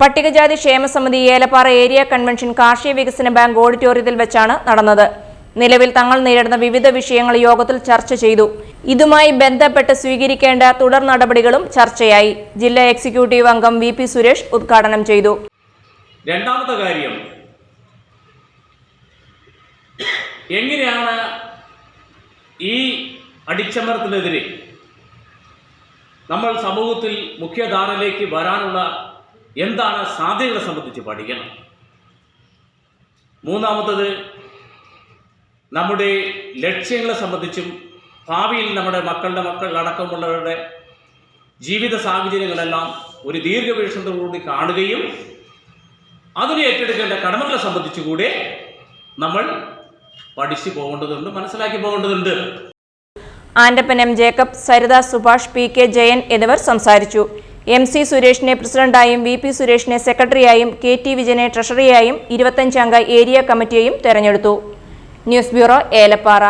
പട്ടികജാതി ക്ഷേമസമിതി Elappara area convention കാർഷിക വികസന ബാങ്ക് ഓഡിറ്റോറിയത്തിൽ വെച്ചാണ് നടന്നത്. നിലവിൽ തങ്ങൾ നേരിടുന്ന വിവിധ വിഷയങ്ങൾ യോഗത്തിൽ ചർച്ച ചെയ്തു. ഇതുമായി ബന്ധപ്പെട്ട് സ്വീകരിക്കേണ്ട തുടർ നടപടികളും ചർച്ചയായി. ജില്ലാ എക്സിക്യൂട്ടീവ് അംഗം വി പി സുരേഷ് ഉദ്ഘാടനം ചെയ്തു. രണ്ടാമത്തെ കാര്യം എങ്ങനെയാണ് ഈ അടിച്ചമർത്തലിനെതിരെ നമ്മൾ സമൂഹത്തിൽ മുഖ്യധാരയിലേക്ക് വരാനുള്ള എന്താണ് സാധ്യതകളെ സംബന്ധിച്ച് പഠിക്കണം. മൂന്നാമത്തത് നമ്മുടെ ലക്ഷ്യങ്ങളെ സംബന്ധിച്ചും ഭാവിയിൽ നമ്മുടെ മക്കളുടെ മക്കൾ അടക്കമുള്ളവരുടെ ജീവിത സാഹചര്യങ്ങളെല്ലാം ഒരു ദീർഘവീക്ഷണത്തോടുകൂടി കാണുകയും അതിനെ ഏറ്റെടുക്കേണ്ട കടമകളെ സംബന്ധിച്ചുകൂടെ നമ്മൾ പഠിച്ചു പോകേണ്ടതുണ്ട് മനസ്സിലാക്കി പോകേണ്ടതുണ്ട്. Andappan M Jacob Saritha Subhash P K Jayan എന്നിവർ സംസാരിച്ചു. എം സി സുരേഷിനെ പ്രസിഡന്റായും വി പി സുരേഷിനെ സെക്രട്ടറിയായും കെ ടി വിജയനെ ട്രഷറിയായും ഇരുപത്തഞ്ചംഗ ഏരിയ കമ്മിറ്റിയെയും തെരഞ്ഞെടുത്തു. News bureau Elappara.